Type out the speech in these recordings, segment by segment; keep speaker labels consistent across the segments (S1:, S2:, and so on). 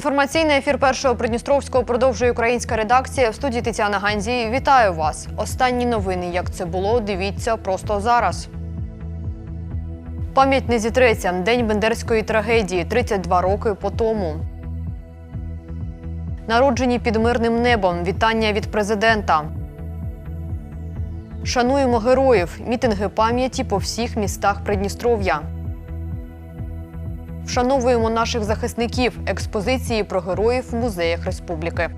S1: Інформаційний ефір першого Придністровського продовжує українська редакція в студії Тетяна Ганзій. Вітаю вас. Останні новини, як це було, дивіться просто зараз. Пам'ять не зітреться. День бендерської трагедії 32 роки по тому. Народжені під мирним небом. Вітання від президента. Шануємо героїв. Мітинги пам'яті по всіх містах Придністров'я. Вшановуємо наших захисників. Експозиції про героїв в музеях республіки.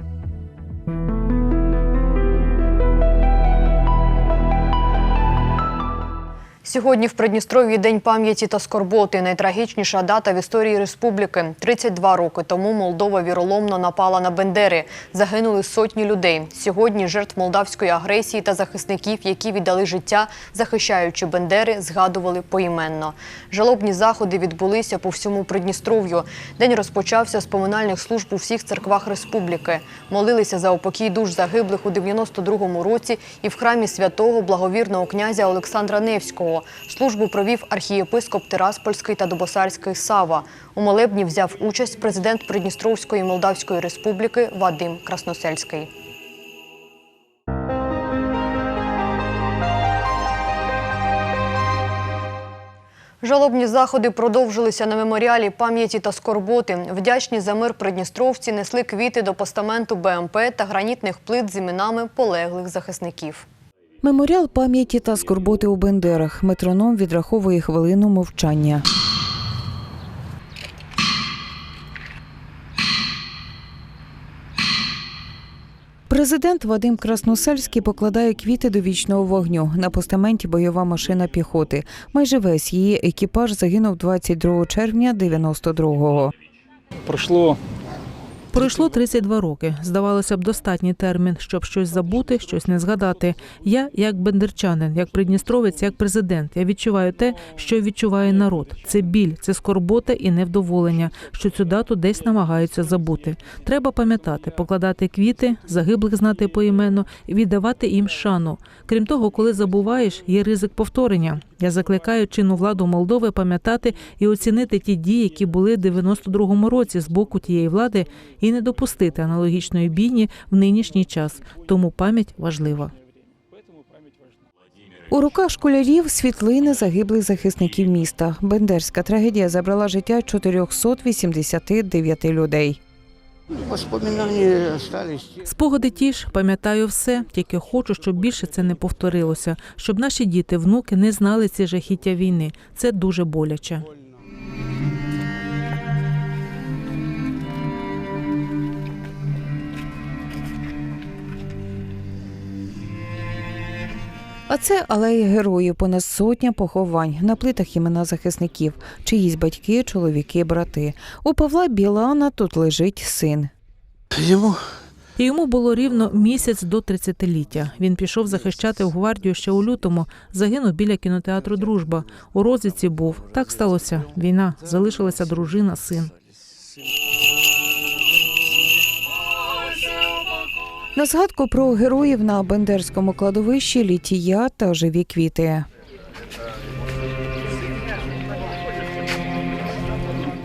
S1: Сьогодні в Придністров'ї День пам'яті та скорботи. Найтрагічніша дата в історії республіки. 32 роки тому Молдова віроломно напала на Бендери. Загинули сотні людей. Сьогодні жертв молдавської агресії та захисників, які віддали життя, захищаючи Бендери, згадували поіменно. Жалобні заходи відбулися по всьому Придністров'ю. День розпочався з поминальних служб у всіх церквах республіки. Молилися за упокій душ загиблих у 92-му році і в храмі святого благовірного князя Олександра Невського. Службу провів архієпископ Тираспольський та Добосарський Сава. У молебні взяв участь президент Придністровської Молдавської республіки Вадим Красносельський. Жалобні заходи продовжилися на меморіалі пам'яті та скорботи. Вдячні за мир придністровці несли квіти до постаменту БМП та гранітних плит з іменами полеглих захисників.
S2: Меморіал пам'яті та скорботи у Бендерах. Метроном відраховує хвилину мовчання. Президент Вадим Красносельський покладає квіти до вічного вогню. На постаменті бойова машина піхоти. Майже весь її екіпаж загинув 22 червня 92-го.
S3: Пройшло
S4: Пройшло 32 роки. Здавалося б, достатній термін, щоб щось забути, щось не згадати. Я, як бендерчанин, як придністровець, як президент, я відчуваю те, що відчуває народ. Це біль, це скорбота і невдоволення, що цю дату десь намагаються забути. Треба пам'ятати, покладати квіти, загиблих знати поіменно і віддавати їм шану. Крім того, коли забуваєш, є ризик повторення. Я закликаю чинну владу Молдови пам'ятати і оцінити ті дії, які були в 92-му році з боку тієї влади, і не допустити аналогічної бійні в нинішній час. Тому пам'ять важлива.
S2: У руках школярів світлини загиблих захисників міста. Бендерська трагедія забрала життя 489 людей.
S4: Спогади ті ж, пам'ятаю все, тільки хочу, щоб більше це не повторилося, щоб наші діти, внуки не знали ці жахіття війни. Це дуже боляче.
S2: А це алея героїв, понад сотня поховань на плитах імена захисників, чиїсь батьки, чоловіки, брати. У Павла Білана тут лежить син.
S5: Ему
S4: І йому було рівно місяць до 30-ліття. Він пішов захищати в гвардію ще у лютому. Загинув біля кінотеатру Дружба. У розвідці був. Так сталося. Війна. Залишилася дружина, син.
S2: На згадку про героїв на Бендерському кладовищі літія та живі квіти.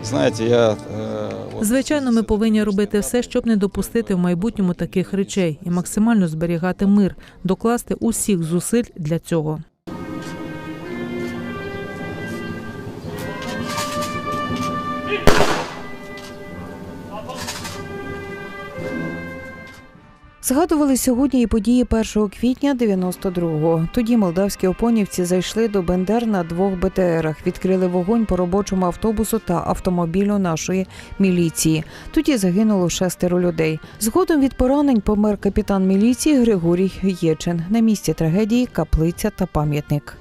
S3: знаєте, я е,
S4: Звичайно, ми повинні робити все, щоб не допустити в майбутньому таких речей і максимально зберігати мир, докласти усіх зусиль для цього.
S2: Згадували сьогодні і події 1 квітня 92-го. Тоді молдавські опонівці зайшли до Бендер на двох БТРах, відкрили вогонь по робочому автобусу та автомобілю нашої міліції. Тоді загинуло шестеро людей. Згодом від поранень помер капітан міліції Григорій Єчин. На місці трагедії каплиця та пам'ятник.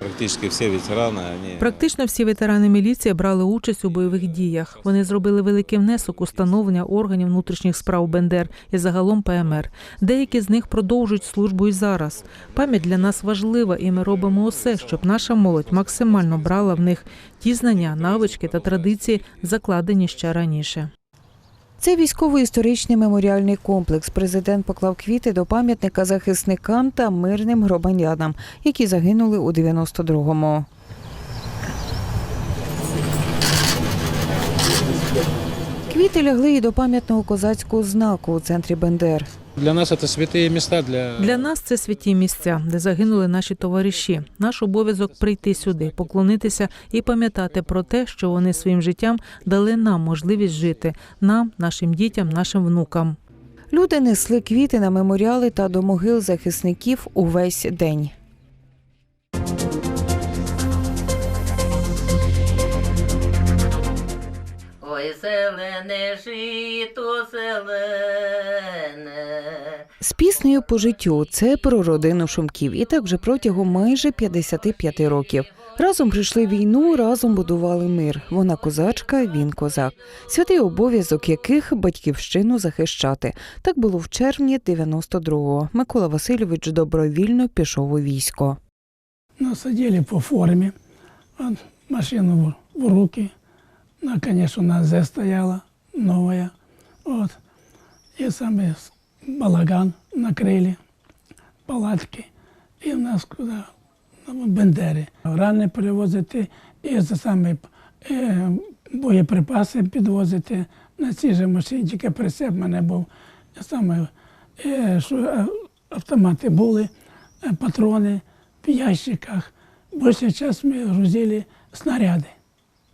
S6: Практически все ветераны, они
S4: Практично всі ветерани міліції брали участь у бойових діях. Вони зробили великий внесок у становлення органів внутрішніх справ БНДР і загалом ПМР. Деякі з них продовжують службу і зараз. Пам'ять для нас важлива, і ми робимо усе, щоб наша молодь максимально брала в них ті знання, навички та традиції, закладені ще раніше.
S2: Це військово-історичний меморіальний комплекс. Президент поклав квіти до пам'ятника захисникам та мирним громадянам, які загинули у 92-му. Квіти лягли і до пам'ятного козацького знаку у центрі Бендер.
S7: Для нас это святые места для
S4: Для нас це святі місця, де загинули наші товариші. Наш обов'язок прийти сюди, поклонитися і пам'ятати про те, що вони своїм життям дали нам можливість жити, нам, нашим дітям, нашим внукам.
S2: Люди несли квіти на меморіали та до могил захисників увесь день.
S8: Ой, зелене жито
S2: піснею по життю це про родину Шумків. І так вже протягом майже 55 років. Разом прийшли війну, разом будували мир. Вона козачка, він козак. Святий обов'язок яких батьківщину захищати. Так було в червні 92-го. Микола Васильович добровільно пішов у військо.
S9: Нас садили по форме, вот, машину в, руки. Наконец, у нас З стояла новая. Вот. И сами балаган накрыли, палатки. І в нас куди? На Бендери. Рани перевозити і за саме е, боєприпаси підвозити. На цій же машині тільки прицеп мене був. Саме, е, що е, автомати були, патрони в ящиках. Більше час ми грузили снаряди.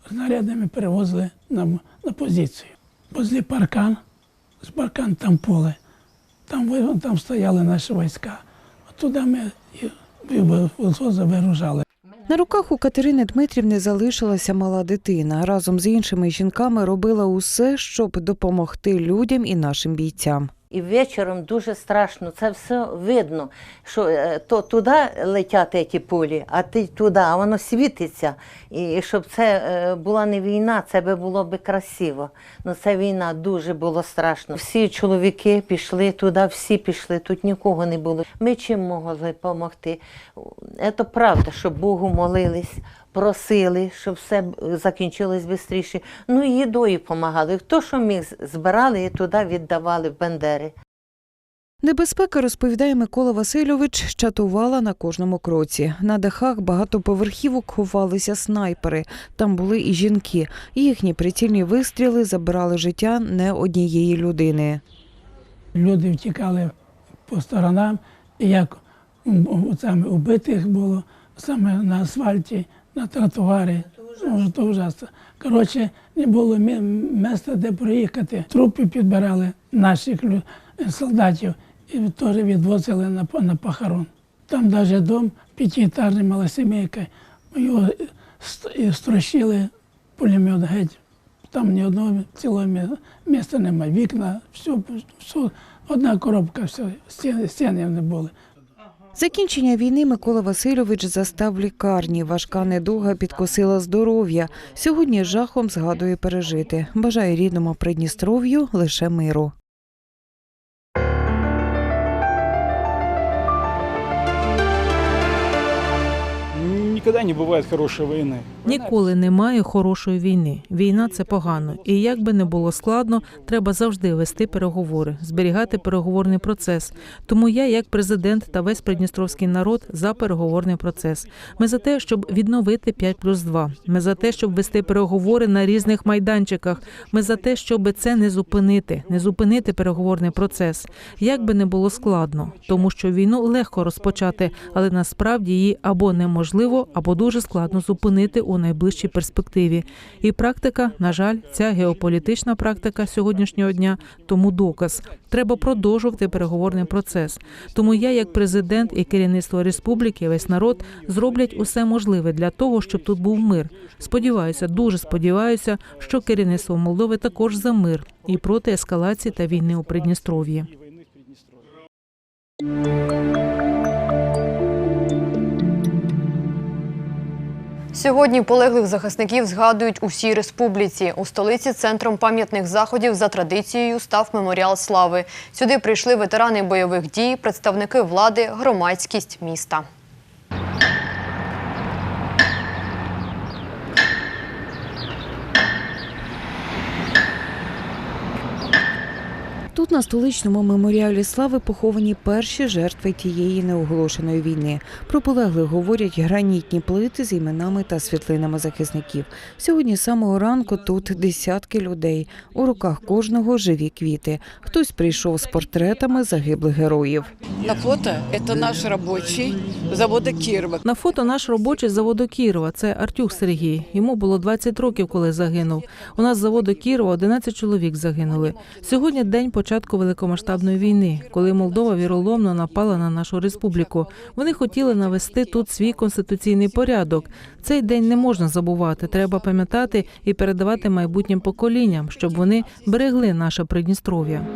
S9: Снаряди ми перевозили на, на позицію. Возле паркан, з паркан там поле. Там, ви- там стояли наші війська. Туди ми і ви- вивозили.
S2: На руках у Катерини Дмитрівни залишилася мала дитина. Разом з іншими жінками робила усе, щоб допомогти людям і нашим бійцям.
S8: І вечором дуже страшно. Це все видно, що е, то туди летять ті пулі, а ти туди, а воно світиться. І щоб це е, була не війна, це би було би красиво. Ну це війна дуже було страшно. Всі чоловіки пішли туди, всі пішли, тут нікого не було. Ми чим могли допомогти? Це правда, що Богу молились. Просили, щоб все закінчилось швидше. Ну і їдою допомагали. Хто що міг, збирали і туди віддавали в Бендери.
S2: Небезпека, розповідає Микола Васильович, чатувала на кожному кроці. На дахах багатоповерхівок ховалися снайпери. Там були і жінки. Їхні прицільні вистріли забирали життя не однієї людини.
S9: Люди втікали по сторонам, як саме убитих було саме на асфальті, на тротуарі. То ужасно. Коротше, не було мі- місця, де проїхати. Трупи підбирали наших солдатів і теж відвозили на, на похорон. Там навіть дом п'ятиэтажний, малосімейка, його строщили пулемет геть. Там ні одного цілого мі- місця немає. Вікна, все, все, одна коробка, все, стіни, стіни не були.
S2: Закінчення війни Микола Васильович застав в лікарні. Важка недуга підкосила здоров'я. Сьогодні жахом згадує пережити. Бажає рідному Придністров'ю лише миру.
S3: Никогда не бывает хорошей войны.
S4: Ніколи немає хорошої війни. Війна це погано. І як би не було складно, треба завжди вести переговори, зберігати переговорний процес. Тому я, як президент та весь придністровський народ, за переговорний процес. Ми за те, щоб відновити 5 плюс 2. Ми за те, щоб вести переговори на різних майданчиках. Ми за те, щоб це не зупинити, не зупинити переговорний процес. Як би не було складно, тому що війну легко розпочати, але насправді її або неможливо, або дуже складно зупинити у найближчій перспективі. І практика, на жаль, ця геополітична практика сьогоднішнього дня тому доказ. Треба продовжувати переговорний процес. Тому я, як президент і керівництво республіки, весь народ зроблять усе можливе для того, щоб тут був мир. Сподіваюся, дуже сподіваюся, що керівництво Молдови також за мир і проти ескалації та війни у Придністров'ї.
S1: Сьогодні полеглих захисників згадують у всій республіці. У столиці центром пам'ятних заходів за традицією став меморіал слави. Сюди прийшли ветерани бойових дій, представники влади, громадськість міста.
S2: На столичному меморіалі слави поховані перші жертви тієї неоголошеної війни. Про полеглих говорять гранітні плити з іменами та світлинами захисників. Сьогодні з самого ранку тут десятки людей. У руках кожного живі квіти. Хтось прийшов з портретами загиблих героїв.
S10: На фото это наш рабочий завода Кирова.
S4: На фото наш робочий заводу Кірова. Це Артюх Сергій. Йому було 20 років, коли загинув. У нас з заводу Кірова 11 чоловік загинули. Сьогодні день початку великомасштабної війни, коли Молдова віроломно напала на нашу республіку. Вони хотіли навести тут свій конституційний порядок. Цей день не можна забувати. Треба пам'ятати і передавати майбутнім поколінням, щоб вони берегли наше Придністров'я.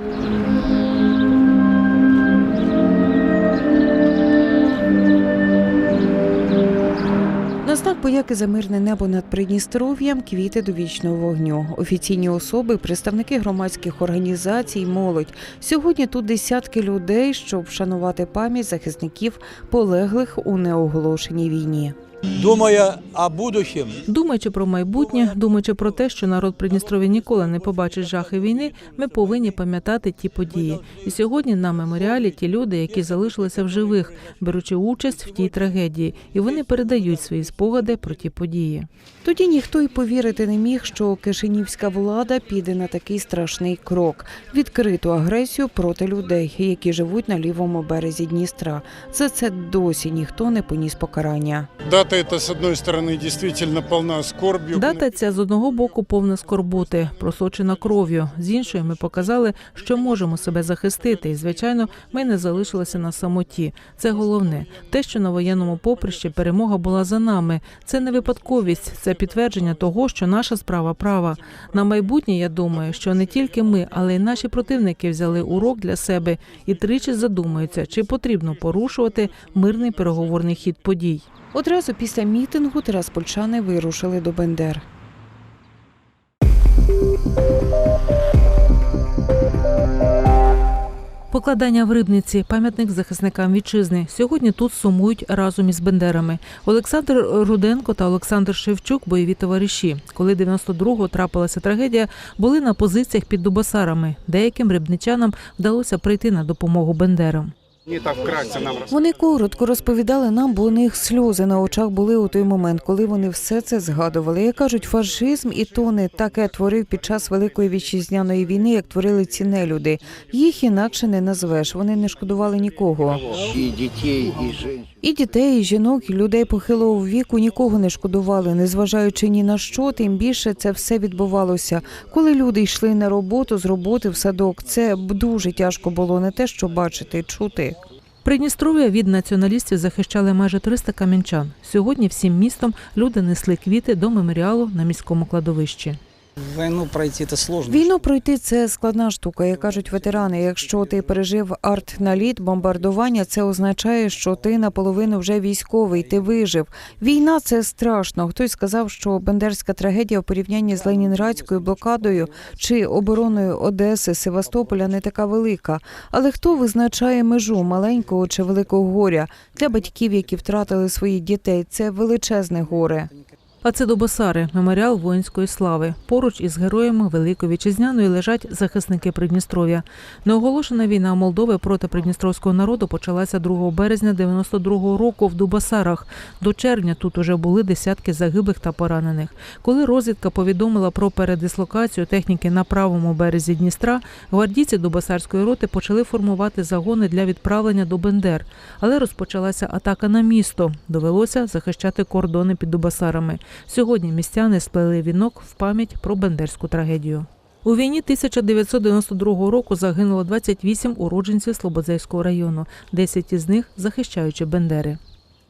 S2: На знак подяки за мирне небо над Придністров'ям квіти до вічного вогню. Офіційні особи, представники громадських організацій, молодь. Сьогодні тут десятки людей, щоб вшанувати пам'ять захисників, полеглих у неоголошеній війні.
S11: Думая о будущем,
S4: Думаючи про майбутнє, думаючи про те, що народ Придністров'я ніколи не побачить жахи війни, ми повинні пам'ятати ті події. І сьогодні на меморіалі ті люди, які залишилися в живих, беручи участь в тій трагедії, і вони передають свої спогади про ті події.
S2: Тоді ніхто й повірити не міг, що кишинівська влада піде на такий страшний крок відкриту агресію проти людей, які живуть на лівому березі Дністра. За це досі ніхто не поніс покарання.
S12: Дата эта, с одной стороны, действительно полна скорбью.
S4: Дата ця з одного боку повна скорботи, просочена кров'ю. З іншої ми показали, що можемо себе захистити. І звичайно, ми не залишилися на самоті. Це головне. Те, що на воєнному поприщі перемога була за нами. Це не випадковість, це підтвердження того, що наша справа права. На майбутнє я думаю, що не тільки ми, але й наші противники взяли урок для себе і тричі задумаються, чи потрібно порушувати мирний переговорний хід подій.
S2: Одразу після мітингу тераспольчани вирушили до Бендер.
S4: Покладання в рибниці, пам'ятник захисникам вітчизни. Сьогодні тут сумують разом із бендерами. Олександр Руденко та Олександр Шевчук, бойові товариші. Коли 92-го трапилася трагедія, були на позиціях під Дубасарами. Деяким рибничанам вдалося прийти на допомогу бендерам.
S12: Не так вкратце нам
S2: Вони коротко розповідали нам, бо у них сльози на очах були у той момент, коли вони все це згадували. Як кажуть, фашизм і то не таке творив під час великої вітчизняної війни, як творили ці нелюди. Їх інакше не назвеш. Вони не шкодували нікого.
S5: и детей, и женщин.
S2: І дітей, і жінок, і людей похилого віку нікого не шкодували, незважаючи ні на що, тим більше це все відбувалося. Коли люди йшли на роботу з роботи в садок, це дуже тяжко було не те, що бачити, чути.
S4: Придністров'я від націоналістів захищали майже 300 кам'янчан. Сьогодні всім містом люди несли квіти до меморіалу на міському кладовищі.
S3: Войну пройти это сложно.
S2: Війну пройти це складна штука, як кажуть ветерани. Якщо ти пережив арт-наліт, бомбардування, це означає, що ти наполовину вже військовий, ти вижив. Війна це страшно. Хтось сказав, що бендерська трагедія в порівнянні з ленінградською блокадою чи обороною Одеси, Севастополя не така велика. Але хто визначає межу маленького чи великого горя для батьків, які втратили своїх дітей? Це величезне горе.
S4: А це Добосари, меморіал воїнської слави. Поруч із героями Великої Вітчизняної лежать захисники Придністров'я. Неоголошена війна Молдови проти придністровського народу почалася 2 березня 92-го року в Дубасарах. До червня тут уже були десятки загиблих та поранених. Коли розвідка повідомила про передислокацію техніки на правому березі Дністра, гвардійці Дубасарської роти почали формувати загони для відправлення до Бендер. Але розпочалася атака на місто. Довелося захищати кордони під Дубасарами. Сьогодні містяни сплели вінок в пам'ять про бендерську трагедію. У війні 1992 року загинуло 28 уродженців Слободзейського району, 10 із них захищаючи Бендери.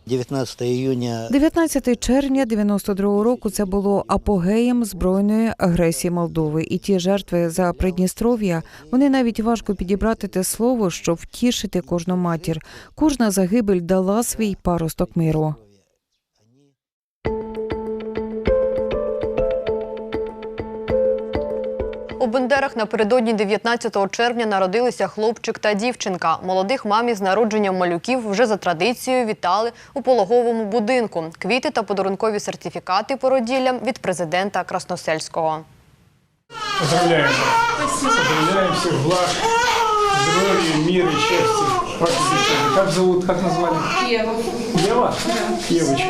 S5: 19 июня
S2: 19 червня 92 року це було апогеєм збройної агресії Молдови. І ті жертви за Придністров'я вони навіть важко підібрати те слово, щоб втішити кожну матір. Кожна загибель дала свій паросток миру.
S1: Бендерах напередодні 19 червня народилися хлопчик та дівчинка. Молодих мамі з народженням малюків вже за традицією вітали у пологовому будинку. Квіти та подарункові сертифікати породіллям від президента Красносельського.
S3: Поздравляем. Поздравляем всех благ.
S12: мира, счастья. Ваше замечание. Зовут, как назвали? Ева. Ева? Евочка.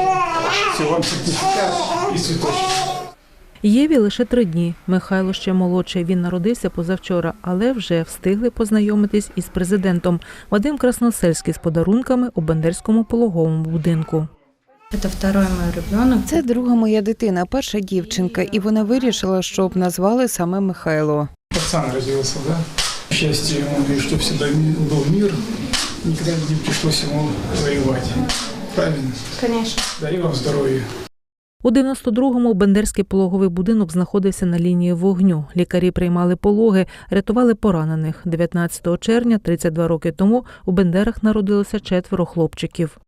S12: Все, вам сертификат и цветочек.
S4: Єві лише три дні. Михайло ще молодший. Він народився позавчора, але вже встигли познайомитись із президентом Вадим Красносельський з подарунками у Бендерському пологовому будинку.
S13: Это второй мой ребенок.
S2: Це друга моя дитина, перша дівчинка, і вона вирішила, щоб назвали саме Михайло.
S12: Пацан родился, да? Счастье ему, и чтобы всегда был мир, никогда не пришлось ему воевать. Правильно?
S13: Конечно.
S12: Дарю вам здоровья.
S4: У 92-му Бендерський пологовий будинок знаходився на лінії вогню. Лікарі приймали пологи, рятували поранених. 19 червня, 32 роки тому, у Бендерах народилося четверо хлопчиків.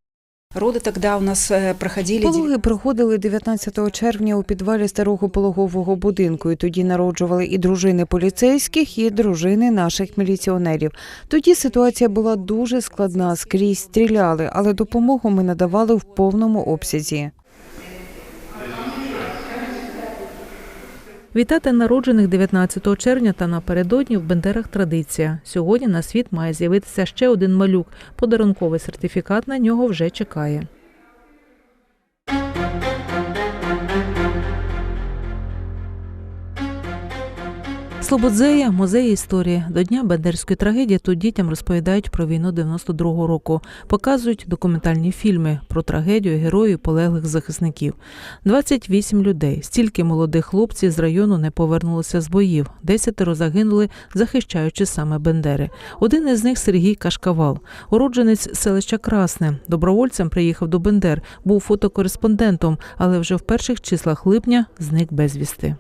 S14: Роды тогда у нас э, проходили...
S2: Пологи проходили 19 червня у підвалі старого пологового будинку. І тоді народжували і дружини поліцейських, і дружини наших міліціонерів. Тоді ситуація була дуже складна, скрізь стріляли, але допомогу ми надавали в повному обсязі.
S4: Вітати народжених 19 червня та напередодні в Бендерах традиція. Сьогодні на світ має з'явитися ще один малюк. Подарунковий сертифікат на нього вже чекає. Слободзея музей історії. До дня Бендерської трагедії тут дітям розповідають про війну 92-го року, показують документальні фільми про трагедію героїв полеглих захисників. 28 людей. Стільки молодих хлопців з району не повернулися з боїв. Десятеро загинули, захищаючи саме Бендери. Один із них Сергій Кашкавал, уродженець селища Красне. Добровольцем приїхав до Бендер, був фотокореспондентом, але вже в перших числах липня зник безвісти.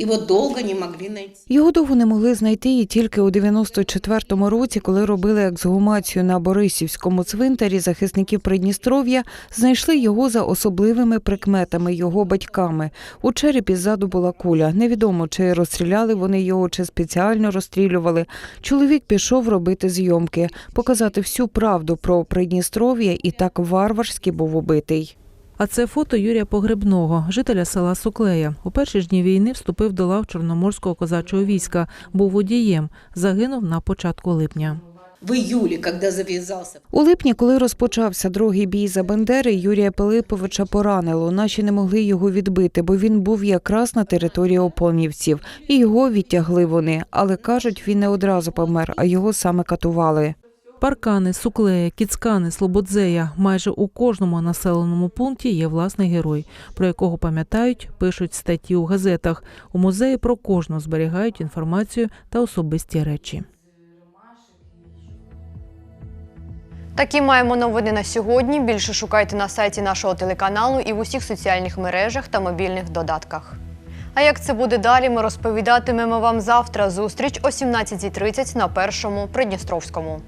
S10: Его долго не могли найти.
S2: Його довго не могли знайти і тільки у 94-му році, коли робили ексгумацію на Борисівському цвинтарі захисників Придністров'я, знайшли його за особливими прикметами його батьками. У черепі ззаду була куля. Невідомо, чи розстріляли вони його, чи спеціально розстрілювали. Чоловік пішов робити зйомки, показати всю правду про Придністров'я і так варварськи був убитий.
S4: А це фото Юрія Погребного, жителя села Суклея. У перші ж дні війни вступив до лав Чорноморського козачого війська, був водієм, загинув на початку липня.
S10: В июле, когда завязался
S2: У липні, коли розпочався другий бій за Бандери, Юрія Пилиповича поранило. Наші не могли його відбити, бо він був якраз на території опонівців, і його відтягли вони. Але кажуть, він не одразу помер, а його саме катували.
S4: Паркани, суклея, кіцкани, слободзея. Майже у кожному населеному пункті є власний герой, про якого пам'ятають, пишуть статті у газетах. У музеї про кожного зберігають інформацію та особисті речі.
S1: Такі маємо новини на сьогодні. Більше шукайте на сайті нашого телеканалу і в усіх соціальних мережах та мобільних додатках. А як це буде далі, ми розповідатимемо вам завтра. Зустріч о 17.30 на першому Придністровському.